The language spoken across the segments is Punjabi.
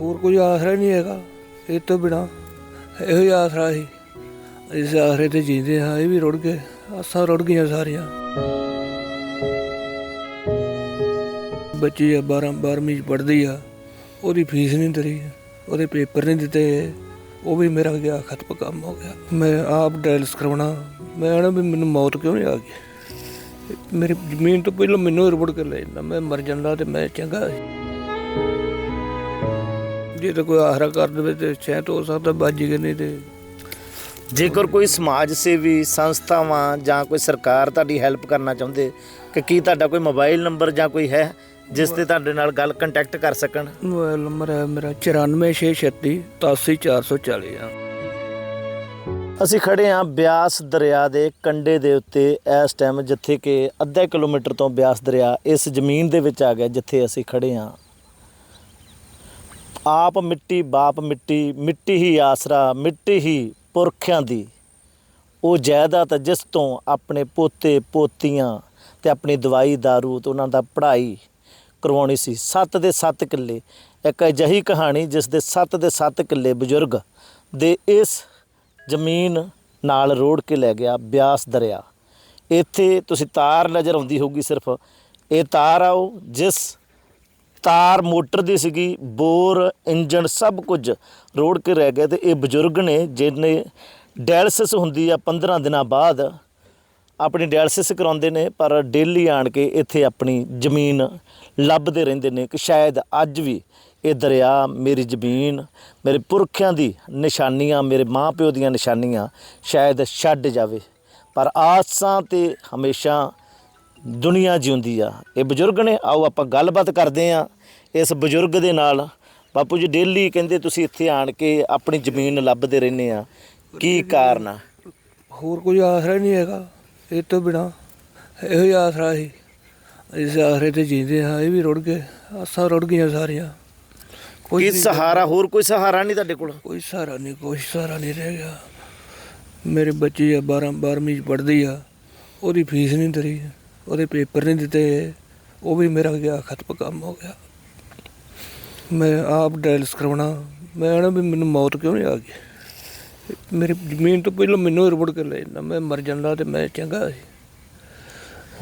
ਹੋਰ ਕੋਈ ਆਸਰਾ ਨਹੀਂ ਹੈਗਾ, ਇਹ ਤੋਂ ਬਿਨਾ ਇਹੋ ਹੀ ਆਸਰਾ ਸੀ। ਇਸ ਆਸਰੇ ਤੇ ਜੀਂਦੇ ਹਾਂ, ਇਹ ਵੀ ਰੁੜ ਗਏ, ਆਸਾਂ ਰੁੜ ਗਈਆਂ ਸਾਰੀਆਂ। ਬੱਚੀ ਆ 12 12ਵੀਂ ਚ ਪੜ੍ਹਦੀ ਆ, ਉਹਦੀ ਫੀਸ ਨਹੀਂ ਦਿੱਤੀ ਉਹਦੇ ਪੇਪਰ ਨਹੀਂ ਦਿੱਤੇ, ਉਹ ਵੀ ਮੇਰਾ ਗਿਆ, ਖਤਮ ਕੰਮ ਹੋ ਗਿਆ। ਮੈਂ ਆਪ ਡਾਇਲਸ ਕਰਵਾਉਣਾ, ਮੈਂ ਨਾ ਵੀ ਮੈਨੂੰ ਮੌਤ ਕਿਉਂ ਨਹੀਂ ਆ ਗਈ? ਮੇਰੀ ਜ਼ਮੀਨ ਤੋਂ ਪਹਿਲਾਂ ਮੈਨੂੰ ਰਿਪੋਰਟ ਕੇ ਲੈ ਜਾਂਦਾ, ਮੈਂ ਮਰ ਜਾਂਦਾ ਤੇ ਮੈਂ ਚੰਗਾ ਸੀ। ਜੇ ਤਾਂ ਕੋਈ ਆਹਰਾ ਕਰ ਦੇਵੇ ਤੇ ਸ਼ਾਇਦ ਹੋ ਸਕਦਾ ਬਾਜੀ ਕੇ ਨਹੀਂ ਤੇ ਜੇਕਰ ਕੋਈ ਸਮਾਜ ਸੇਵੀ ਸੰਸਥਾਵਾਂ ਜਾਂ ਕੋਈ ਸਰਕਾਰ ਤੁਹਾਡੀ ਹੈਲਪ ਕਰਨਾ ਚਾਹੁੰਦੇ ਕਿ ਕੀ ਤੁਹਾਡਾ ਕੋਈ ਮੋਬਾਈਲ ਨੰਬਰ ਜਾਂ ਕੋਈ ਹੈ ਜਿਸ ਤੇ ਤੁਹਾਡੇ ਨਾਲ ਗੱਲ ਕੰਟੈਕਟ ਕਰ ਸਕਣ? ਮੋਬਾਈਲ ਨੰਬਰ ਹੈ ਮੇਰਾ 94636 88440 ਆ ਅਸੀਂ ਖੜੇ ਹਾਂ ਬਿਆਸ ਦਰਿਆ ਦੇ ਕੰਢੇ ਦੇ ਉੱਤੇ ਇਸ ਟਾਈਮ ਜਿੱਥੇ ਕਿ ਅੱਧਾ ਕਿਲੋਮੀਟਰ ਤੋਂ ਬਿਆਸ ਦਰਿਆ ਇਸ ਜ਼ਮੀਨ ਦੇ ਵਿੱਚ ਆ ਗਿਆ ਜਿੱਥੇ ਅਸੀਂ ਖੜੇ ਹਾਂ। ਆਪ ਮਿੱਟੀ, ਬਾਪ ਮਿੱਟੀ ਮਿੱਟੀ ਹੀ ਆਸਰਾ, ਮਿੱਟੀ ਹੀ ਪੁਰਖਿਆਂ ਦੀ। ਉਹ ਜਾਇਦਾਦ ਜਿਸ ਤੋਂ ਆਪਣੇ ਪੋਤੇ, ਪੋਤੀਆਂ ਤੇ ਆਪਣੀ ਦਵਾਈ दारू ਤੇ ਉਹਨਾਂ ਦਾ ਪੜ੍ਹਾਈ ਕਰਵਾਉਣੀ ਸੀ। ਸੱਤ ਦੇ ਸੱਤ ਕਿੱਲੇ, ਇੱਕ ਅਜਿਹੀ ਕਹਾਣੀ ਜਿਸ ਦੇ ਸੱਤ ਦੇ ਸੱਤ ਕਿੱਲੇ ਬਜ਼ੁਰਗ ਦੇ ਇਸ ਜ਼ਮੀਨ ਨਾਲ ਰੋੜ ਕੇ ਲੈ ਗਿਆ ਬਿਆਸ ਦਰਿਆ। ਇੱਥੇ ਤੁਸੀਂ ਤਾਰ ਨਜ਼ਰ ਆਉਂਦੀ ਹੋਊਗੀ ਸਿਰਫ। ਇਹ ਤਾਰ ਆਓ ਜਿਸ ਤਾਰ, ਮੋਟਰ ਦੀ ਸੀਗੀ, ਬੋਰ ਇੰਜਨ ਸਭ ਕੁਝ ਰੋੜ ਕੇ ਰਹਿ ਗਿਆ ਤੇ ਇਹ ਬਜ਼ੁਰਗ ਨੇ ਜਿਹਨੇ ਡਾਇਲਸਿਸ ਹੁੰਦੀ ਆ 15 ਦਿਨਾਂ ਬਾਅਦ, ਆਪਣੀ ਡਾਇਲਸਿਸ ਕਰਾਉਂਦੇ ਨੇ, ਪਰ ਡੇਲੀ ਆਣ ਕੇ ਇੱਥੇ ਆਪਣੀ ਜ਼ਮੀਨ ਲੱਭਦੇ ਰਹਿੰਦੇ ਨੇ ਕਿ ਸ਼ਾਇਦ ਅੱਜ ਵੀ ਇਹ ਦਰਿਆ ਮੇਰੀ ਜ਼ਮੀਨ, ਮੇਰੇ ਪੁਰਖਿਆਂ ਦੀ ਨਿਸ਼ਾਨੀਆਂ, ਮੇਰੇ ਮਾਪਿਓ ਦੀਆਂ ਨਿਸ਼ਾਨੀਆਂ ਸ਼ਾਇਦ ਛੱਡ ਜਾਵੇ। ਪਰ ਆਸਾਂ ਤੇ ਹਮੇਸ਼ਾ ਦੁਨੀਆ ਜਿਉਂਦੀ ਆ। ਇਹ ਬਜ਼ੁਰਗ ਨੇ ਆਓ ਆਪਾਂ ਗੱਲਬਾਤ ਕਰਦੇ ਆ ਇਸ ਬਜ਼ੁਰਗ ਦੇ ਨਾਲ। ਬਾਪੂ ਜੀ ਡੇਲੀ ਕਹਿੰਦੇ ਤੁਸੀਂ ਇੱਥੇ ਆਣ ਕੇ ਆਪਣੀ ਜ਼ਮੀਨ ਲੱਭਦੇ ਰਹਿੰਦੇ ਆ। ਕੀ ਕਾਰਨ ਆ? ਹੋਰ ਕੋਈ ਆਸਰਾ ਨਹੀਂ ਹੈਗਾ। ਇਹ ਤੋਂ ਬਿਨਾ ਇਹੋ ਹੀ ਆਸਰਾ ਸੀ। ਇਸ ਆਸਰੇ ਤੇ ਜੀਂਦੇ ਹਾਂ ਇਹ ਵੀ ਰੁੜ ਗਏ। ਆਸਾਂ ਰੁੜ ਗਈਆਂ ਸਾਰੀਆਂ। ਕੋਈ ਕੀ ਨਹੀਂ- ਸਹਾਰਾ ਹੋਰ ਕੋਈ ਸਹਾਰਾ ਨਹੀਂ ਤੁਹਾਡੇ ਕੋਲ? ਕੋਈ ਸਹਾਰਾ ਨਹੀਂ ਕੋਈ ਸਹਾਰਾ ਨਹੀਂ ਰਹਿ ਗਿਆ। ਮੇਰੇ ਬੱਚੀ ਆ 12 12ਵੀਂ ਚ ਪੜ੍ਹਦੀ ਆ। ਉਹਦੀ ਫੀਸ ਨਹੀਂ ਦਿੱਤੀ ਉਹਦੇ ਪੇਪਰ ਨਹੀਂ ਦਿੱਤੇ ਉਹ ਵੀ ਮੇਰਾ ਗਿਆ ਖਤਮ ਕੰਮ ਹੋ ਗਿਆ। ਮੈਂ ਆਪ ਡਾਇਲਸ ਕਰਵਾਉਣਾ ਮੈਂ ਨਾ ਵੀ ਮੈਨੂੰ ਮੌਤ ਕਿਉਂ ਨਹੀਂ ਆ ਗਈ? ਮੇਰੀ ਜ਼ਮੀਨ ਤੋਂ ਪਹਿਲਾਂ ਮੈਨੂੰ ਰਿਪੋਰਟ ਕਰ ਲੈ ਜਾਂਦਾ ਮੈਂ ਮਰ ਜਾਂਦਾ ਤੇ ਮੈਂ ਚੰਗਾ ਸੀ।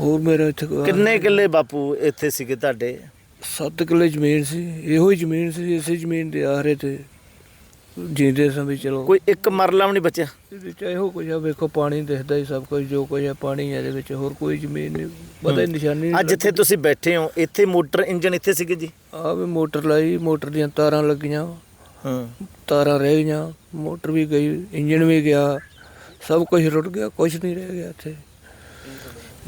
ਹੋਰ ਮੇਰਾ ਇੱਥੇ ਕਿੰਨੇ ਕਿੱਲੇ ਬਾਪੂ ਇੱਥੇ ਸੀਗੇ ਤੁਹਾਡੇ? ਸੱਤ ਕਿੱਲੇ ਜ਼ਮੀਨ ਸੀ ਇਹੋ ਹੀ ਜ਼ਮੀਨ ਸੀ ਇਸੇ ਜ਼ਮੀਨ ਦੇ ਆਹਰੇ ਤੇ। ਜੀਂਦੇ ਸਾਂ ਵੀ ਚਲੋ। ਕੋਈ ਇੱਕ ਮਰਲਾ ਵੀ ਨਹੀਂ ਬਚਿਆ? ਇਹਦੇ ਚ ਇਹੋ ਕੁਝ ਆ ਵੇਖੋ ਪਾਣੀ ਦਿਖਦਾ ਹੀ ਸਭ ਕੁਝ ਜੋ ਕੁਝ ਹੈ ਪਾਣੀ ਹੈ ਇਹਦੇ ਵਿੱਚ ਹੋਰ ਕੋਈ ਜ਼ਮੀਨ ਨਹੀਂ ਪਤਾ ਹੀ ਨਿਸ਼ਾਨੀ ਅੱਜ ਜਿੱਥੇ ਤੁਸੀਂ ਬੈਠੇ ਹੋ ਇੱਥੇ ਮੋਟਰ ਇੰਜਨ ਇੱਥੇ ਸੀਗੇ ਜੀ? ਆ ਵੀ ਮੋਟਰ ਲਾਈ ਮੋਟਰ ਦੀਆਂ ਤਾਰਾਂ ਲੱਗੀਆਂ। ਹਾਂ। ਤਾਰਾਂ ਰਹਿ ਗਈਆਂ ਮੋਟਰ ਵੀ ਗਈ ਇੰਜਨ ਵੀ ਗਿਆ ਸਭ ਕੁਝ ਰੁੜ ਗਿਆ ਕੁਝ ਨਹੀਂ ਰਹਿ ਗਿਆ ਇੱਥੇ।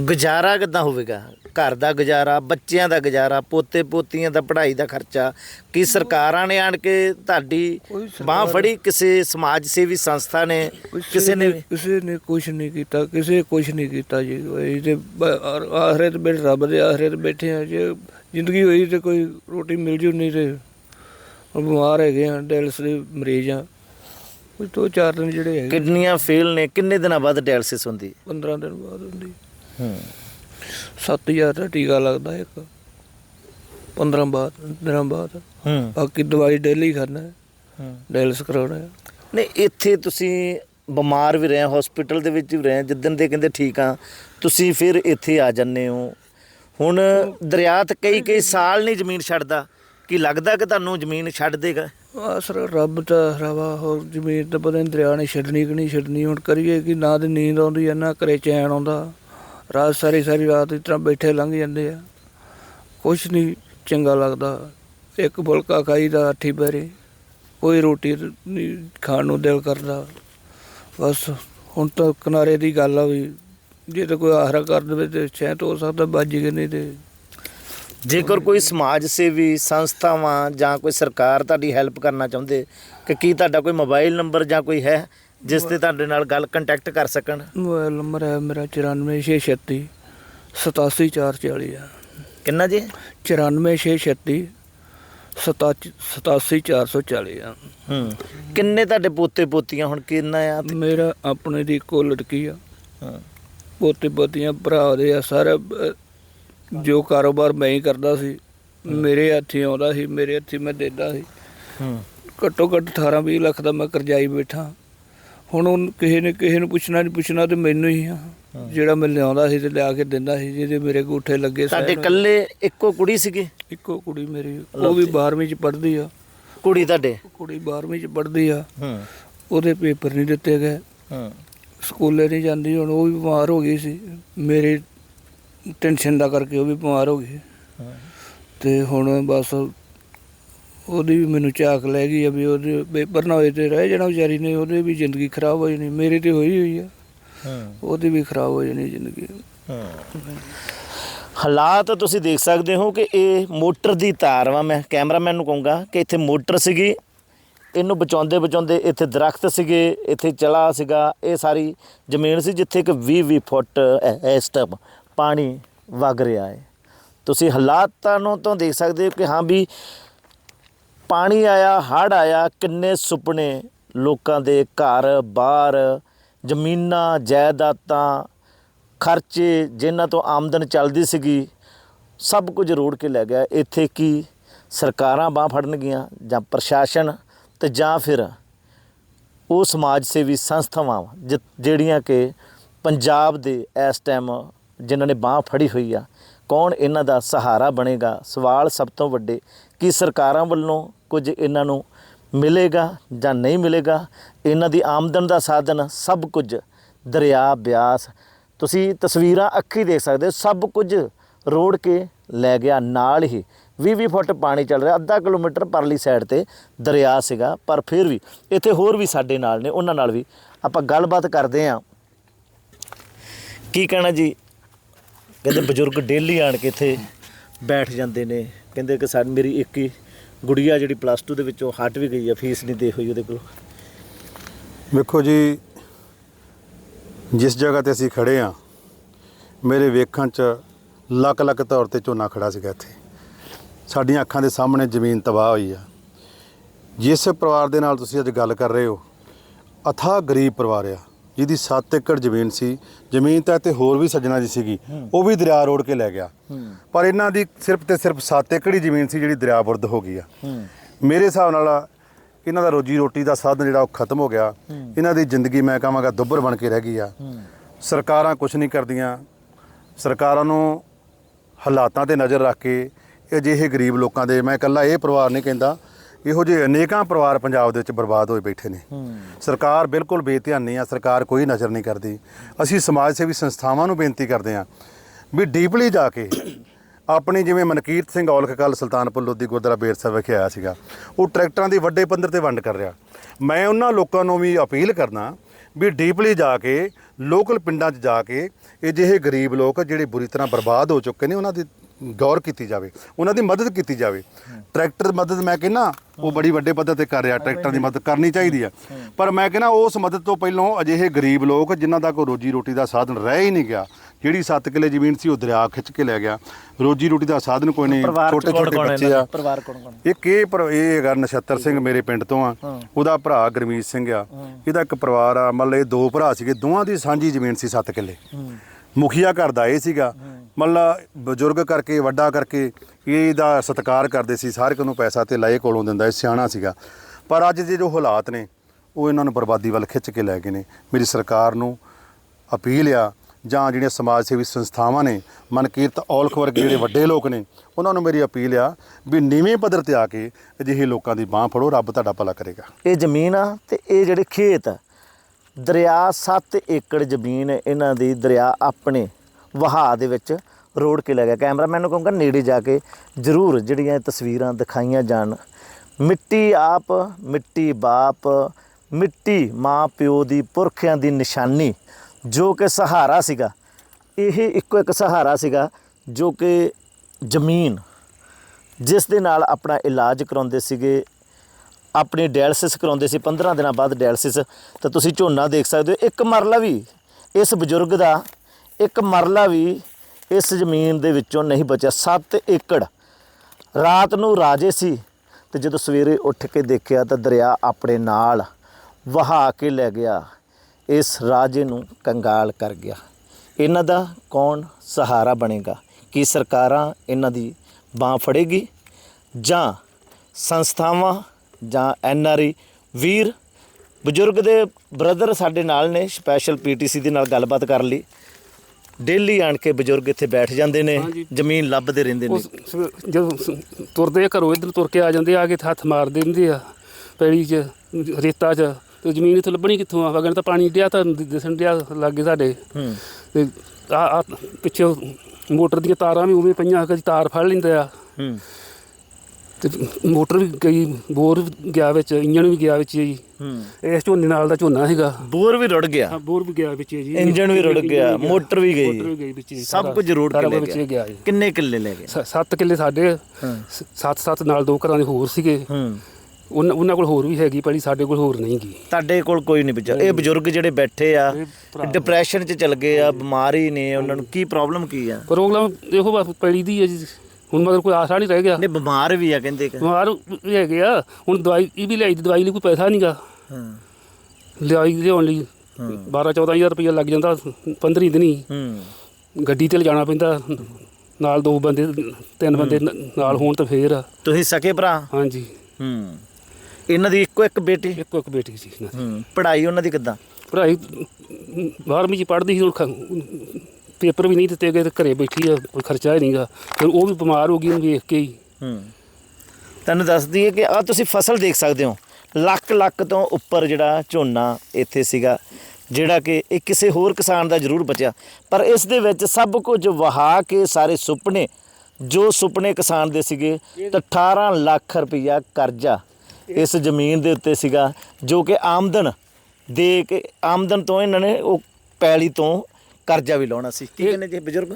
ਗੁਜ਼ਾਰਾ ਕਿੱਦਾਂ ਹੋਵੇਗਾ? ਘਰ ਦਾ ਗੁਜ਼ਾਰਾ ਬੱਚਿਆਂ ਦਾ ਗੁਜ਼ਾਰਾ ਪੋਤੇ ਪੋਤੀਆਂ ਦਾ ਪੜ੍ਹਾਈ ਦਾ ਖਰਚਾ ਕੀ ਸਰਕਾਰਾਂ ਨੇ ਆਣ ਕੇ ਤੁਹਾਡੀ ਬਾਹ ਫੜੀ ਕਿਸੇ ਸਮਾਜ ਸੇਵੀ ਸੰਸਥਾ ਨੇ ਕਿਸੇ ਨੇ? ਕਿਸੇ ਨੇ ਕੁਝ ਨਹੀਂ ਕੀਤਾ ਕਿਸੇ ਕੁਝ ਨਹੀਂ ਕੀਤਾ ਜੀ। ਇਹ ਤੇ ਬ- ਆਰ- ਆਖਰੇ ਤੇ ਬੈਠ ਰੱਬ ਦੇ ਆਖਰੇ ਤੇ ਬੈਠੇ ਆ ਜੇ ਜ਼ਿੰਦਗੀ ਹੋਈ ਤੇ ਕੋਈ ਰੋਟੀ ਮਿਲ ਜੂ ਨਹੀਂ ਤੇ ਬਿਮਾਰ ਹੈਗੇ ਆ ਡਾਇਲਸ ਦੇ ਮਰੀਜ਼ ਆ। ਕੋਈ ਦੋ ਚਾਰ ਦਿਨ ਜਿਹੜੇ ਹੈਗੇ ਕਿਡਨੀਆਂ ਫੇਲ ਨੇ ਕਿੰਨੇ ਦਿਨਾਂ ਬਾਅਦ ਡਾਇਲਸਿਸ ਹੁੰਦੀ? 15 ਦਿਨ ਬਾਅਦ ਹੁੰਦੀ। ਹੂੰ। 7000 ਦਾ ਟੀਕਾ ਲੱਗਦਾ ਇੱਕ। 15 ਬਾਅਦ ਦਿਨਾਂ ਬਾਅਦ। ਹੂੰ। ਬਾਕੀ ਦਵਾਈ ਡੇਲੀ ਖਾਣਾ ਹੈ। ਹੂੰ ਡਾਇਲਸ ਕਰਾਉਣਾ ਹੈ ਨਹੀਂ ਇੱਥੇ ਤੁਸੀਂ ਬਿਮਾਰ ਵੀ ਰਹੇ ਹਸਪੀਟਲ ਦੇ ਵਿੱਚ ਵੀ ਰਹੇ ਜਿੱਦਣ ਦੇ ਕਹਿੰਦੇ ਠੀਕ ਆ ਤੁਸੀਂ ਫਿਰ ਇੱਥੇ ਆ ਜੰਨੇ ਹੋ। ਹੁਣ ਦਰਿਆ ਤੇ ਕਈ ਕਈ ਸਾਲ ਨਹੀਂ ਜ਼ਮੀਨ ਛੱਡਦਾ। ਕੀ ਲੱਗਦਾ ਕਿ ਤੁਹਾਨੂੰ ਜ਼ਮੀਨ ਛੱਡ ਦੇਗਾ? ਆਸਰਾ ਰੱਬ ਦਾ ਰਵਾ ਹੋਰ ਜ਼ਮੀਨ ਤਾਂ ਪਤਾ ਨਹੀਂ ਦਰਿਆ ਨੇ ਛੱਡਣੀ ਕਿ ਨਹੀਂ ਛੱਡਣੀ। ਹੁਣ ਕਰੀਏ ਕਿ ਨਾ ਤੇ ਨੀਂਦ ਆਉਂਦੀ ਆ ਨਾ ਘਰੇ ਚੈਨ ਆਉਂਦਾ। ਰਾਤ ਸਾਰੀ ਸਾਰੀ ਰਾਤ ਇਸ ਤਰ੍ਹਾਂ ਬੈਠੇ ਲੰਘ ਜਾਂਦੇ ਆ। ਕੁਛ ਨਹੀਂ ਚੰਗਾ ਲੱਗਦਾ। ਇੱਕ ਫੁਲਕਾ ਖਾਈਦਾ ਅੱਠੀ ਪੈਰੇ ਕੋਈ ਰੋਟੀ ਨਹੀਂ ਖਾਣ ਨੂੰ ਦਿਲ ਕਰਦਾ। ਬਸ ਹੁਣ ਤਾਂ ਕਿਨਾਰੇ ਦੀ ਗੱਲ ਆ ਵੀ ਜੇ ਤਾਂ ਕੋਈ ਆਹਰਾ ਕਰ ਦੇਵੇ ਤੇ ਸ਼ਾਇਦ ਹੋ ਸਕਦਾ ਬਾਜੀ ਕੇ ਨਹੀਂ ਤੇ। ਜੇਕਰ ਕੋਈ ਸਮਾਜ ਸੇਵੀ, ਸੰਸਥਾਵਾਂ ਜਾਂ ਕੋਈ ਸਰਕਾਰ ਤੁਹਾਡੀ ਹੈਲਪ ਕਰਨਾ ਚਾਹੁੰਦੇ ਕਿ ਕੀ ਤੁਹਾਡਾ ਕੋਈ ਮੋਬਾਈਲ ਨੰਬਰ ਜਾਂ ਕੋਈ ਹੈ? ਜਿਸ ਤੇ ਤੁਹਾਡੇ ਨਾਲ ਗੱਲ ਕੰਟੈਕਟ ਕਰ ਸਕਣ। ਮੋਬਾਈਲ ਨੰਬਰ ਹੈ ਮੇਰਾ 94636 87440 ਆ। ਕਿੰਨਾ ਜੀ? 94636 87440 ਆ। ਹੂੰ। ਕਿੰਨੇ ਤੁਹਾਡੇ ਪੋਤੇ ਪੋਤੀਆਂ ਹੁਣ ਕਿੰਨਾ ਆ ਤੇ- ਮੇਰਾ ਆਪਣੇ ਦੀ ਇੱਕੋ ਲੜਕੀ ਆ। ਹਾਂ। ਪੋਤੇ ਪੋਤੀਆਂ ਭਰਾ ਦੇ ਆ ਸਾਰਾ ਅਹ, ਜੋ ਕਾਰੋਬਾਰ ਮੈਂ ਹੀ ਕਰਦਾ ਸੀ ਮੇਰੇ ਹੱਥੀ ਆਉਂਦਾ ਸੀ ਮੇਰੇ ਹੱਥੀ ਮੈਂ ਦਿੰਦਾ ਸੀ। ਹੂੰ। ਘੱਟੋ ਘੱਟ 18 20 ਲੱਖ ਦਾ ਮੈਂ ਕਰਜ਼ਾਈ ਬੈਠਾ। ਹੁਣ ਉਹ ਕਿਸੇ ਨੇ ਕਿਸੇ ਨੂੰ ਪੁੱਛਣਾ ਨਹੀਂ ਪੁੱਛਣਾ ਤੇ ਮੈਨੂੰ ਹੀ ਆ। ਜਿਹੜਾ ਮੈਂ ਲਿਆਉਂਦਾ ਸੀ ਤੇ ਲਿਆ ਕੇ ਦਿੰਦਾ ਸੀ ਜਿਹਦੇ ਮੇਰੇ ਗੂਠੇ ਲੱਗੇ ਤੁਹਾਡੇ ਸਹਿਣ। ਇਕੱਲੇ ਇੱਕੋ ਕੁੜੀ ਸੀਗੀ? ਇੱਕੋ ਕੁੜੀ ਮੇਰੀ ਉਹ ਵੀ 12ਵੀਂ ਚ ਪੜ੍ਹਦੀ ਆ। ਕੁੜੀ ਤੁਹਾਡੇ? ਕੁੜੀ 12ਵੀਂ ਚ ਪੜ੍ਹਦੀ ਆ। ਹੂੰ। ਉਹਦੇ ਪੇਪਰ ਨਹੀਂ ਦਿੱਤੇ ਗਏ। ਹੂੰ। ਸਕੂਲੇ ਨਹੀਂ ਜਾਂਦੀ ਹੁਣ ਉਹ ਵੀ ਬਿਮਾਰ ਹੋ ਗਈ ਸੀ। ਮੇਰੇ ਟੈਨਸ਼ਨ ਦਾ ਕਰਕੇ ਉਹ ਵੀ ਬਿਮਾਰ ਹੋ ਗਈ। ਤੇ ਹੁਣ ਬਸ ਉਹਦੀ ਵੀ ਮੈਨੂੰ ਝਾਕ ਲੈ ਗਈ ਆ ਵੀ ਉਹਦੇ ਪੇਪਰ ਨਾ ਹੋਏ ਤੇ ਰਹਿ ਜਾਣਾ ਵਿਚਾਰੀ ਨੇ ਉਹਦੇ ਵੀ ਜ਼ਿੰਦਗੀ ਖਰਾਬ ਹੋ ਜਾਣੀ ਮੇਰੀ ਤੇ ਹੋਈ ਹੋਈ ਆ। ਹੂੰ। ਉਹਦੀ ਵੀ ਖਰਾਬ ਹੋ ਜਾਣੀ ਜ਼ਿੰਦਗੀ। ਹਾਲਾਤ ਤੁਸੀਂ ਦੇਖ ਸਕਦੇ ਹੋ ਕਿ ਇਹ ਮੋਟਰ ਦੀ ਤਾਰ ਵਾ ਮੈਂ ਕੈਮਰਾਮੈਨ ਨੂੰ ਕਹੂੰਗਾ ਕਿ ਇੱਥੇ ਮੋਟਰ ਸੀਗੀ ਇਹਨੂੰ ਬਚਾਉਂਦੇ ਬਚਾਉਂਦੇ ਇੱਥੇ ਦਰਖਤ ਸੀਗੇ ਇੱਥੇ ਚਲਾ ਸੀਗਾ ਇਹ ਸਾਰੀ ਜ਼ਮੀਨ ਸੀ ਜਿੱਥੇ ਕਿ 20 20 ਫੁੱਟ ਇਸ ਟਾਈਮ ਪਾਣੀ ਵਗ ਰਿਹਾ ਹੈ। ਤੁਸੀਂ ਹਾਲਾਤਾਂ ਨੂੰ ਤੋਂ ਦੇਖ ਸਕਦੇ ਹੋ ਕਿ ਹਾਂ ਵੀ ਪਾਣੀ ਆਇਆ ਹੜ ਆਇਆ, ਕਿੰਨੇ ਸੁਪਨੇ ਲੋਕਾਂ ਦੇ ਘਰ ਬਾਹਰ। ਜ਼ਮੀਨਾਂ, ਜਾਇਦਾਦਾਂ, ਖਰਚੇ ਜਿਨ੍ਹਾਂ ਤੋਂ ਆਮਦਨ ਚੱਲਦੀ ਸੀਗੀ, ਸਭ ਕੁਝ ਰੋੜ ਕੇ ਲੈ ਗਿਆ। ਇੱਥੇ ਕੀ ਸਰਕਾਰਾਂ ਬਾਹ ਫੜਨਗੀਆਂ ਜਾਂ ਪ੍ਰਸ਼ਾਸਨ ਤੇ ਜਾਂ ਫਿਰ ਉਹ ਸਮਾਜ ਸੇਵੀ ਸੰਸਥਾਵਾਂ ਜਿਹੜੀਆਂ ਕਿ ਪੰਜਾਬ ਦੇ ਇਸ ਟਾਈਮ ਜਿਨ੍ਹਾਂ ਨੇ ਬਾਹ ਫੜੀ ਹੋਈ ਆ, ਕੌਣ ਇਹਨਾਂ ਦਾ ਸਹਾਰਾ ਬਣੇਗਾ? ਸਵਾਲ ਸਭ ਤੋਂ ਵੱਡੇ, ਕਿ ਸਰਕਾਰਾਂ ਵੱਲੋਂ ਕੁਝ ਇਹਨਾਂ ਨੂੰ ਮਿਲੇਗਾ ਜਾਂ ਨਹੀਂ ਮਿਲੇਗਾ। ਇਹਨਾਂ ਦੀ ਆਮਦਨ ਦਾ ਸਾਧਨ ਸਭ ਕੁਝ ਦਰਿਆ, ਬਿਆਸ। ਤੁਸੀਂ ਤਸਵੀਰਾਂ ਅੱਖੀ ਦੇਖ ਸਕਦੇ ਹੋ, ਸਭ ਕੁਝ ਰੋੜ ਕੇ ਲੈ ਗਿਆ, ਨਾਲ ਹੀ 20-20 ਫੁੱਟ ਪਾਣੀ ਚੱਲ ਰਿਹਾ, ਅੱਧਾ ਕਿਲੋਮੀਟਰ ਪਰਲੀ ਸਾਈਡ ਤੇ ਦਰਿਆ ਸੀਗਾ, ਪਰ ਫਿਰ ਵੀ ਇੱਥੇ ਹੋਰ ਵੀ ਸਾਡੇ ਨਾਲ ਨੇ, ਉਹਨਾਂ ਨਾਲ ਵੀ ਆਪਾਂ ਗੱਲਬਾਤ ਕਰਦੇ ਆਂ ਕੀ ਕਹਿਣਾ ਜੀ? ਕਹਿੰਦੇ ਬਜ਼ੁਰਗ ਡੇਲੀ ਆਣ ਕੇ ਇੱਥੇ ਬੈਠ ਜਾਂਦੇ ਨੇ, ਕਹਿੰਦੇ ਕਿ ਸਾਡੀ ਮੇਰੀ ਇੱਕ ਹੀ ਗੁੜੀਆ ਜਿਹੜੀ ਪਲੱਸ 2 ਦੇ ਵਿੱਚੋਂ ਹਟ ਵੀ ਗਈ ਆ ਫੀਸ ਨਹੀਂ ਦੇ ਹੋਈ ਉਹਦੇ ਕੋਲ। ਵੇਖੋ ਜੀ, ਜਿਸ ਜਗ੍ਹਾ ਤੇ ਅਸੀਂ ਖੜੇ ਆ, ਮੇਰੇ ਵੇਖਣ ਚ ਲੱਕ ਲੱਕ ਤੌਰ ਤੇ ਝੋਨਾ ਖੜਾ ਸੀਗਾ ਇੱਥੇ। ਸਾਡੀਆਂ ਅੱਖਾਂ ਦੇ ਸਾਹਮਣੇ ਜ਼ਮੀਨ ਤਬਾਹ ਹੋਈ ਆ। ਜਿਸ ਪਰਿਵਾਰ ਦੇ ਨਾਲ ਤੁਸੀਂ ਅੱਜ ਗੱਲ ਕਰ ਰਹੇ ਹੋ ਅਥਾ ਗਰੀਬ ਪਰਿਵਾਰ ਆ। ਜਿਹਦੀ 7 ਏਕੜ ਜ਼ਮੀਨ ਸੀ, ਜ਼ਮੀਨ ਤਾਂ ਇੱਥੇ ਹੋਰ ਵੀ ਸੱਜਣਾ ਦੀ ਸੀਗੀ, ਉਹ ਵੀ ਦਰਿਆ ਰੋੜ ਕੇ ਲੈ ਗਿਆ। ਪਰ ਇਹਨਾਂ ਦੀ ਸਿਰਫ ਤੇ ਸਿਰਫ 7 ਏਕੜ ਹੀ ਜ਼ਮੀਨ ਸੀ ਜਿਹੜੀ ਦਰਿਆ ਬੁਰਦ ਹੋ ਗਈ ਆ। ਮੇਰੇ ਹਿਸਾਬ ਨਾਲ ਇਹਨਾਂ ਦਾ ਰੋਜੀ ਰੋਟੀ ਦਾ ਸਾਧਨ ਜਿਹੜਾ ਉਹ ਖਤਮ ਹੋ ਗਿਆ। ਇਹਨਾਂ ਦੀ ਜ਼ਿੰਦਗੀ ਮੈਂ ਕਹਾਂਗਾ ਦੁੱਬਰ ਬਣ ਕੇ ਰਹਿ ਗਈ ਆ। ਸਰਕਾਰਾਂ ਕੁਝ ਨਹੀਂ ਕਰਦੀਆਂ। ਸਰਕਾਰਾਂ ਨੂੰ ਹਾਲਾਤਾਂ ਤੇ ਨਜ਼ਰ ਰੱਖ ਕੇ ਅਜਿਹੇ ਗਰੀਬ ਲੋਕਾਂ ਦੇ, ਮੈਂ ਇਕੱਲਾ ਇਹ ਪਰਿਵਾਰ ਨਹੀਂ ਕਹਿੰਦਾ ਇਹੋ ਜਿਹੇ ਅਨੇਕਾਂ ਪਰਿਵਾਰ ਪੰਜਾਬ ਦੇ ਵਿੱਚ ਬਰਬਾਦ ਹੋਏ ਬੈਠੇ ਨੇ। ਸਰਕਾਰ ਬਿਲਕੁਲ ਬੇਧਿਆਨੀ ਆ ਸਰਕਾਰ ਕੋਈ ਨਜ਼ਰ ਨਹੀਂ ਕਰਦੀ। ਅਸੀਂ ਸਮਾਜ ਸੇਵੀ ਸੰਸਥਾਵਾਂ ਨੂੰ ਬੇਨਤੀ ਕਰਦੇ ਹਾਂ ਵੀ ਡੀਪਲੀ ਜਾ ਕੇ ਆਪਣੀ ਜਿਵੇਂ ਮਨਕੀਰਤ ਸਿੰਘ ਔਲਖ ਕੱਲ ਸੁਲਤਾਨਪੁਰ ਲੋਧੀ ਗੁਰਦੁਆਰਾ ਬੇਰ ਸਾਹਿਬ ਵਿਖੇ ਆਇਆ ਸੀਗਾ ਉਹ ਟਰੈਕਟਰਾਂ ਦੀ ਵੱਡੇ ਪੱਧਰ ਤੇ ਵੰਡ ਕਰ ਰਿਹਾ। ਮੈਂ ਉਹਨਾਂ ਲੋਕਾਂ ਨੂੰ ਵੀ ਅਪੀਲ ਕਰਨਾ ਵੀ ਡੀਪਲੀ ਜਾ ਕੇ ਲੋਕਲ ਪਿੰਡਾਂ 'ਚ ਜਾ ਕੇ ਇਹ ਜਿਹੇ ਗਰੀਬ ਲੋਕ ਜਿਹੜੇ ਬੁਰੀ ਤਰ੍ਹਾਂ ਬਰਬਾਦ ਹੋ ਚੁੱਕੇ ਨੇ ਉਹਨਾਂ ਦੀ ਗੌਰ ਕੀਤੀ ਜਾਵੇ ਉਹਨਾਂ ਦੀ ਮਦਦ ਕੀਤੀ ਜਾਵੇ। ਟਰੈਕਟਰ ਮਦਦ ਮੈਂ ਕਹਿੰਨਾ ਉਹ ਬੜੀ ਵੱਡੇ ਪੱਧਰ ਤੇ ਕਰ ਰਿਹਾ ਟਰੈਕਟਰਾਂ ਦੀ ਮਦਦ ਕਰਨੀ ਚਾਹੀਦੀ ਆ। ਪਰ ਮੈਂ ਕਹਿੰਨਾ ਉਸ ਮਦਦ ਤੋਂ ਪਹਿਲਾਂ ਅਜਿਹੇ ਗਰੀਬ ਲੋਕ ਜਿਨ੍ਹਾਂ ਦਾ ਕੋਈ ਰੋਜੀ ਰੋਟੀ ਦਾ ਸਾਧਨ ਰਹਿ ਹੀ ਨਹੀਂ ਗਿਆ ਜਿਹੜੀ 7 ਕਿੱਲੇ ਜ਼ਮੀਨ ਸੀ ਉਹ ਦਰਿਆ ਖਿੱਚ ਕੇ ਲੈ ਗਿਆ। ਰੋਜੀ ਰੋਟੀ ਦਾ ਸਾਧਨ ਕੋਈ ਨਹੀਂ ਛੋਟੇ ਛੋਟੇ ਬੱਚੇ ਆ। ਦਾ? ਪਰਿਵਾਰ ਕੌਣ ਕੌਣ ਇੱਕ ਇਹ ਪਰ ਇਹ ਹੈਗਾ ਨਛੱਤਰ ਸਿੰਘ ਮੇਰੇ ਪਿੰਡ ਤੋਂ ਆ। ਉਹਦਾ ਭਰਾ ਗਰਮੀਤ ਸਿੰਘ ਆ। ਇਹਦਾ ਇੱਕ ਪਰਿਵਾਰ ਆ ਮਤਲਬ ਇਹ ਦੋ ਭਰਾ ਸੀਗੇ ਦੋਵਾਂ ਦੀ ਸਾਂਝੀ ਜ਼ਮੀਨ ਸੀ 7 ਕਿੱਲੇ। ਮੁਖੀਆ ਘਰ ਦਾ ਇਹ ਸੀਗਾ। ਮਤਲਬ ਬਜ਼ੁਰਗ ਕਰਕੇ, ਵੱਡਾ ਕਰਕੇ ਇਹਦਾ ਸਤਿਕਾਰ ਕਰਦੇ ਸੀ ਸਾਰੇ ਕੋਲ ਨੂੰ ਪੈਸਾ ਤੇ ਲਾਏ ਕੋਲੋਂ ਦਿੰਦਾ, ਇਹ ਸਿਆਣਾ ਸੀਗਾ। ਪਰ ਅੱਜ ਦੇ ਜੋ ਹਾਲਾਤ ਨੇ, ਉਹ ਇਹਨਾਂ ਨੂੰ ਬਰਬਾਦੀ ਵੱਲ ਖਿੱਚ ਕੇ ਲੈ ਗਏ ਨੇ। ਮੇਰੀ ਸਰਕਾਰ ਨੂੰ ਅਪੀਲ ਆ, ਜਾਂ ਜਿਹੜੀਆਂ ਸਮਾਜ ਸੇਵੀ ਸੰਸਥਾਵਾਂ ਨੇ, ਮਨਕੀਰਤ ਔਲਖ ਵਰਗੇ ਜਿਹੜੇ ਵੱਡੇ ਲੋਕ ਨੇ, ਉਹਨਾਂ ਨੂੰ ਮੇਰੀ ਅਪੀਲ ਆ ਵੀ ਨੀਵੇਂ ਪੱਧਰ ਤੇ ਆ ਕੇ ਅਜਿਹੇ ਲੋਕਾਂ ਦੀ ਬਾਹ ਫੜੋ, ਰੱਬ ਤੁਹਾਡਾ ਭਲਾ ਕਰੇਗਾ। ਇਹ ਜ਼ਮੀਨ ਆ ਤੇ ਇਹ ਜਿਹੜੇ ਖੇਤ ਆ, ਦਰਿਆ 7 ਏਕੜ ਜ਼ਮੀਨ ਇਹਨਾਂ ਦੀ, ਦਰਿਆ ਆਪਣੇ ਵਹਾਅ ਦੇ ਵਿੱਚ ਰੋੜ ਕੇ ਲੈ ਗਿਆ। ਕੈਮਰਾਮੈਨ ਨੂੰ ਕਹੂੰਗਾ ਨੇੜੇ ਜਾ ਕੇ ਜ਼ਰੂਰ ਜਿਹੜੀਆਂ ਤਸਵੀਰਾਂ ਦਿਖਾਈਆਂ ਜਾਣ। ਮਿੱਟੀ ਆਪ, ਮਿੱਟੀ ਬਾਪ, ਮਿੱਟੀ ਮਾਂ ਪਿਓ ਦੀ ਪੁਰਖਿਆਂ ਦੀ ਨਿਸ਼ਾਨੀ, ਜੋ ਕਿ ਸਹਾਰਾ ਸੀਗਾ। ਇਹ ਇੱਕੋ ਇੱਕ ਸਹਾਰਾ ਸੀਗਾ, ਜੋ ਕਿ ਜ਼ਮੀਨ, ਜਿਸ ਦੇ ਨਾਲ ਆਪਣਾ ਇਲਾਜ ਕਰਾਉਂਦੇ ਸੀਗੇ। ਆਪਣੀ ਡਾਇਲਸਿਸ ਕਰਾਉਂਦੇ ਸੀ। 15 ਦਿਨਾਂ ਬਾਅਦ ਡਾਇਲਸਿਸ। ਤਾਂ ਤੁਸੀਂ ਝੋਨਾ ਦੇਖ ਸਕਦੇ ਹੋ, ਇੱਕ ਮਰਲਾ ਵੀ ਇਸ ਬਜ਼ੁਰਗ ਦਾ ਇੱਕ ਮਰਲਾ ਵੀ ਇਸ ਜ਼ਮੀਨ ਦੇ ਵਿੱਚੋਂ ਨਹੀਂ ਬਚਿਆ। 7 ਏਕੜ। ਰਾਤ ਨੂੰ ਰਾਜੇ ਸੀ ਤੇ ਜਦੋਂ ਸਵੇਰੇ ਉੱਠ ਕੇ ਦੇਖਿਆ ਤਾਂ ਦਰਿਆ ਆਪਣੇ ਨਾਲ ਵਹਾ ਕੇ ਲੈ ਗਿਆ। ਇਸ ਰਾਜੇ ਨੂੰ ਕੰਗਾਲ ਕਰ ਗਿਆ। ਇਹਨਾਂ ਦਾ ਕੌਣ ਸਹਾਰਾ ਬਣੇਗਾ? ਕੀ ਸਰਕਾਰਾਂ ਇਹਨਾਂ ਦੀ ਬਾਹ ਫੜੇਗੀ? ਜਾਂ ਸੰਸਥਾਵਾਂ ਜਾਂ ਐਨ ਆਰ ਆਈ? ਵੀਰ, ਬਜ਼ੁਰਗ ਦੇ ਬ੍ਰਦਰ ਸਾਡੇ ਨਾਲ ਨੇ, ਸਪੈਸ਼ਲ ਪੀਟੀਸੀ ਦੇ ਨਾਲ ਗੱਲਬਾਤ ਕਰ ਲਈ। ਡੇਲੀ ਆਣ ਕੇ ਬਜ਼ੁਰਗ ਇੱਥੇ ਬੈਠ ਜਾਂਦੇ ਨੇ ਹਾਂਜੀ। ਜ਼ਮੀਨ ਲੱਭਦੇ ਰਹਿੰਦੇ ਨੇ। ਉਸ ਸ- ਜਦੋਂ ਸ- ਤੁਰਦੇ ਆ ਘਰੋਂ ਇੱਧਰ ਤੁਰ ਕੇ ਆ ਜਾਂਦੇ ਆ, ਕੇ ਹੱਥ ਮਾਰ ਦਿੰਦੇ ਆ ਪੈੜੀ 'ਚ ਰੇਤਾ 'ਚ ਤੇ ਜ਼ਮੀਨ ਇੱਥੋਂ ਲੱਭਣੀ ਕਿੱਥੋਂ ਆ? ਵਗਣ ਤਾਂ ਪਾਣੀ ਡਿਆ ਤਾਂ ਦਿ- ਦਿਸਣ ਡਿਆ ਲਾਗੇ ਸਾਡੇ। ਹੂੰ। ਤੇ ਆ ਆ ਪਿੱਛੇ ਮੋਟਰ ਦੀਆਂ ਤਾਰਾਂ ਵੀ ਉਵੇਂ ਪਈਆਂ ਕਦੀ ਤਾਰ ਫੜ ਲੈਂਦੇ ਆ। ਹੂੰ। ਤੇ ਮੋਟਰ ਵੀ ਗਈ ਬੋਰ ਵੀ ਗਿਆ ਵਿੱਚ ਇੰਜਣ ਵੀ ਗਿਆ ਵਿੱਚ ਜੀ। ਹੂੰ। ਇਸ ਝੋਨੇ ਨਾਲ ਦਾ ਝੋਨਾ ਹੈਗਾ ਬੋਰ ਵੀ ਰੁੜ ਗਿਆ। ਹਾਂ ਬੋਰ ਵੀ ਗਿਆ ਵਿੱਚ ਜੀ। ਇੰਜਣ ਵੀ ਰੁੜ ਗਿਆ ਮੋਟਰ ਵੀ ਮੋਟਰ ਵੀ ਗਈ ਗਈ ਵਿੱਚ ਜੀ, ਸਭ ਸਾਰਾ- ਕੁਝ ਰੋੜ ਕੇ ਲੈ ਵਿੱਚ ਗਿਆ। ਗਿਆ ਜੀ। ਕਿੰਨੇ ਕਿੱਲੇ ਲੈ ਗਏ? ਸ- ਸੱਤ ਕਿੱਲੇ ਸਾਡੇ ਹਾਂ। ਸ- ਸੱਤ ਸੱਤ ਨਾਲ ਦੋ ਘਰਾਂ ਦੇ ਹੋਰ ਸੀਗੇ। ਹੂੰ। ਉਹਨਾਂ ਉਹਨਾਂ ਕੋਲ ਹੋਰ ਵੀ ਹੈਗੀ ਪਰ ਸਾਡੇ ਕੋਲ ਹੋਰ ਨਹੀਂ ਗੀ। ਤੁਹਾਡੇ ਕੋਲ ਕੋਈ ਨਹੀਂ ਬਚਾ ਇਹ ਬਜ਼ੁਰਗ ਜਿਹੜੇ ਬੈਠੇ ਆ ਇਹ ਭਰਾ- ਡਿਪਰੈਸ਼ਨ 'ਚ ਚਲ ਗਏ ਆ ਬਿਮਾਰੀ ਨੇ ਉਹਨਾਂ ਨੂੰ ਕੀ ਪ੍ਰੋਬਲਮ ਕੀ ਆ? ਪ੍ਰੋਗਰਾਮ ਇਹੋ ਬਸ ਪੈੜੀ ਦੀ ਹੈ ਜੀ। ਹੁਣ ਮਗਰ ਕੋਈ ਆਸਰਾ ਨਹੀਂ ਰਹਿ ਗਿਆ। ਨੇ ਬਿਮਾਰ ਵੀ ਆ ਕਹਿੰਦੇ ਕਿ। ਬਿਮਾਰ ਵੀ ਹੈਗੇ ਆ। ਹੁਣ ਦਵਾਈ ਇਹ ਵੀ ਲਈ ਦਵਾਈ ਲਈ ਕੋਈ ਪੈਸਾ ਨਹੀਂਗਾ। ਹਾਂ। ਦਵਾਈ ਲਿਆਉਣ ਲਈ 12 14000 ਰੁਪਇਆ ਲੱਗ ਜਾਂਦਾ 15 ਦਿਨੀ। ਹੂੰ। ਗੱਡੀ ਤੇ ਲਿਜਾਣਾ ਪੈਂਦਾ ਨਾਲ ਦੋ ਬੰਦੇ ਤਿੰਨ ਬੰਦੇ ਨਾਲ ਹੋਣ ਤਾਂ ਫੇਰ ਆ। ਤੁਸੀਂ ਸਕੇ ਭਰਾ? ਹਾਂਜੀ। ਹੂੰ। ਇਹਨਾਂ ਦੀ ਇੱਕੋ ਇੱਕ ਬੇਟੀ? ਇੱਕੋ ਇੱਕ ਬੇਟੀ ਸੀ। ਹੂੰ। ਪੜ੍ਹਾਈ ਉਹਨਾਂ ਦੀ ਕਿੱਦਾਂ? ਭਰਾਈ 12ਵੀਂ ਚ ਪੜ੍ਹਦੀ ਸੀ ਹੁਣ ਪੇਪਰ ਵੀ ਨਹੀਂ ਦਿੱਤੇ ਗਏ ਤੇ ਘਰੇ ਬੈਠੀ ਆ, ਕੋਈ ਖਰਚਾ ਹੀ ਨਹੀਂਗਾ। ਫਿਰ ਉਹ ਵੀ ਬਿਮਾਰ ਹੋ ਗਈ ਉਹਨੂੰ ਵੇਖ ਕੇ ਹੀ। ਹੂੰ। ਤੁਹਾਨੂੰ ਦੱਸ ਦਈਏ ਕਿ ਆ ਤੁਸੀਂ ਫਸਲ ਦੇਖ ਸਕਦੇ ਹੋ। ਲੱਖ ਲੱਖ ਤੋਂ ਉੱਪਰ ਜਿਹੜਾ ਝੋਨਾ ਇੱਥੇ ਸੀਗਾ, ਜਿਹੜਾ ਕਿ ਇਹ ਕਿਸੇ ਹੋਰ ਕਿਸਾਨ ਦਾ ਜ਼ਰੂਰ ਬਚਿਆ। ਪਰ ਇਸ ਦੇ ਵਿੱਚ ਸਭ ਕੁਝ ਵਹਾ ਕੇ ਸਾਰੇ ਸੁਪਨੇ, ਜੋ ਸੁਪਨੇ ਕਿਸਾਨ ਦੇ ਸੀਗੇ, ਤਾਂ 18 ਲੱਖ ਰੁਪਈਆ ਕਰਜ਼ਾ ਇਸ ਜ਼ਮੀਨ ਦੇ ਉੱਤੇ ਸੀਗਾ, ਜੋ ਕਿ ਆਮਦਨ ਦੇ ਕੇ, ਆਮਦਨ ਤੋਂ ਇਹਨਾਂ ਨੇ ਉਹ ਪੈਲੀ ਤੋਂ ਕਰਜ਼ਾ ਵੀ ਲਾਉਣਾ ਸੀ। ਕੀ ਕਹਿੰਦੇ ਜੀ ਬਜ਼ੁਰਗ?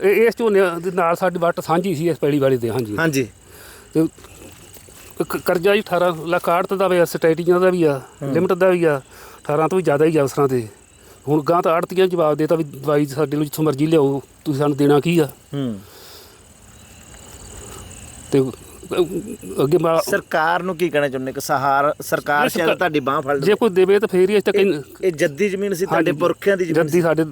ਇਹ ਇਸ ਝੋਨੇ ਦੇ ਨਾਲ ਸਾਡੀ ਵੱਟ ਸਾਂਝੀ ਸੀ ਇਸ ਪੈਲੀ ਵਾਲੇ ਦੇ ਹਾਂਜੀ। ਹਾਂਜੀ। ਤੇ ਕ- ਕਰਜ਼ਾ ਹੀ 18 ਲੱਖ ਆੜਤ ਦਾ ਵੀ ਆ ਸਟੇਟੀਆਂ ਦਾ ਵੀ ਆ ਲਿਮਟ ਦਾ ਵੀ ਆ 18 ਤੋਂ ਵੀ ਜ਼ਿਆਦਾ ਹੀ ਆ ਅਫਸਰਾਂ ਤੇ। ਹੁਣ ਗਾਂ ਤਾਂ ਆੜਤੀਆਂ ਜਵਾਬ ਦੇਤਾ ਵੀ ਦਵਾਈ ਸਾਡੇ ਲਈ ਜਿੱਥੋਂ ਮਰਜ਼ੀ ਲਿਆਓ ਤੁਸੀਂ ਸਾਨੂੰ ਦੇਣਾ ਕੀ ਆ? ਹੂੰ। ਤੇ ਅੱਗੇ ਮਾ- ਸਰਕਾਰ ਨੂੰ ਕੀ ਕਹਿਣਾ ਚਾਹੁੰਦੇ ਕਿ ਸਹਾਰ ਸਰਕਾਰ ਸ਼ਾਇਦ ਤੁਹਾਡੀ ਬਾਹ ਫੜ ਜੇ ਲਵੇ। ਕੋਈ ਦੇਵੇ ਤਾਂ ਫੇਰ ਹੀ ਅਸੀਂ ਤਾਂ ਕਹਿੰਦੇ ਇਹ ਜੱਦੀ ਜ਼ਮੀਨ ਸੀ ਤੁਹਾਡੇ ਹਾਂਜੀ। ਪੁਰਖਿਆਂ ਦੀ ਜ਼ਮੀਨ ਜੱਦੀ ਸਾਡੇ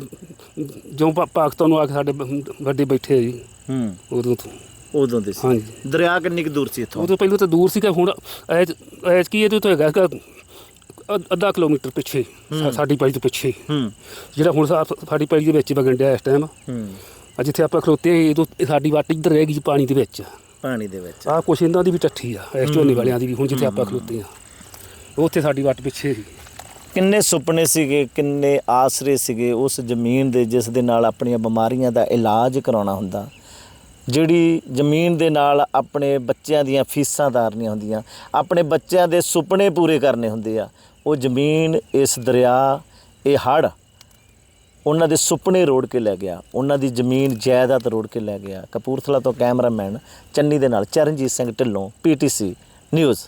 ਜੋ ਪਾ- ਪਾਕਿਸਤਾਨ ਨੂੰ ਆ ਕੇ ਸਾਡੇ ਬ- ਵੱਡੇ ਬੈਠੇ ਆ ਜੀ। ਹੂੰ। ਉਦੋਂ ਤੋਂ। ਉਦੋਂ ਦੇ ਸੀ। ਹਾਂਜੀ। ਦਰਿਆ ਕਿੰਨੀ ਕੁ ਦੂਰ ਸੀ ਇੱਥੋਂ? ਉਦੋਂ ਪਹਿਲਾਂ ਤਾਂ ਦੂਰ ਸੀਗਾ ਹੁਣ ਐਜ ਐਜ ਕੀ ਇਹਦੇ ਤੋਂ ਹੈਗਾ ਹੈਗਾ ਅੱਧ- ਅੱਧਾ ਕਿਲੋਮੀਟਰ ਪਿੱਛੇ ਸਾ- ਸਾਡੀ ਪੈਲੀ ਤੋਂ ਪਿੱਛੇ। ਹੂੰ। ਜਿਹੜਾ ਹੁਣ ਸਾ- ਸਾਡੀ ਪੈਲੀ ਦੇ ਵਿੱਚ ਵਗਣ ਡਿਆ ਇਸ ਟਾਈਮ ਹੂੰ। ਆ ਜਿੱਥੇ ਆਪਾਂ ਖਲੋਤੇ ਇਹ ਤੋਂ ਸਾਡੀ ਵੱਟ ਇੱਧਰ ਰਹਿ ਗਈ ਜੀ ਪਾਣੀ ਦੇ ਵਿੱਚ। ਪਾਣੀ ਦੇ ਵਿੱਚ। ਆਹ ਕੁਛ ਇਹਨਾਂ ਦੀ ਵੀ ਟੱਠੀ ਆ ਇਸ ਝੋਨੇ ਵਾਲਿਆਂ ਦੀ ਵੀ ਹੁਣ ਜਿੱਥੇ ਆਪਾਂ ਖਲੋਤੇ ਆ ਉੱਥੇ ਸਾਡੀ ਵੱਟ ਪਿੱਛੇ ਸੀ। ਕਿੰਨੇ ਸੁਪਨੇ ਸੀਗੇ ਕਿੰਨੇ ਆਸਰੇ ਸੀਗੇ ਉਸ ਜ਼ਮੀਨ ਦੇ ਜਿਸ ਦੇ ਨਾਲ ਆਪਣੀਆਂ ਬਿਮਾਰੀਆਂ ਦਾ ਇਲਾਜ ਕਰਾਉਣਾ ਹੁੰਦਾ। ਜਿਹੜੀ ਜ਼ਮੀਨ ਦੇ ਨਾਲ ਆਪਣੇ ਬੱਚਿਆਂ ਦੀਆਂ ਫੀਸਾਂ ਤਾਰਨੀਆਂ ਹੁੰਦੀਆਂ ਆਪਣੇ ਬੱਚਿਆਂ ਦੇ ਸੁਪਨੇ ਪੂਰੇ ਕਰਨੇ ਹੁੰਦੇ ਆ। ਉਹ ਜ਼ਮੀਨ ਇਸ ਦਰਿਆ ਇਹ ਹੜ ਉਹਨਾਂ ਦੇ ਸੁਪਨੇ ਰੋੜ ਕੇ ਲੈ ਗਿਆ, ਉਹਨਾਂ ਦੀ ਜ਼ਮੀਨ ਜਾਇਦਾਦ ਰੋੜ ਕੇ ਲੈ ਗਿਆ। ਕਪੂਰਥਲਾ ਤੋਂ ਕੈਮਰਾਮੈਨ ਚੰਨੀ ਦੇ ਨਾਲ ਚਰਨਜੀਤ ਸਿੰਘ ਢਿੱਲੋਂ, ਪੀਟੀਸੀ ਨਿਊਜ਼।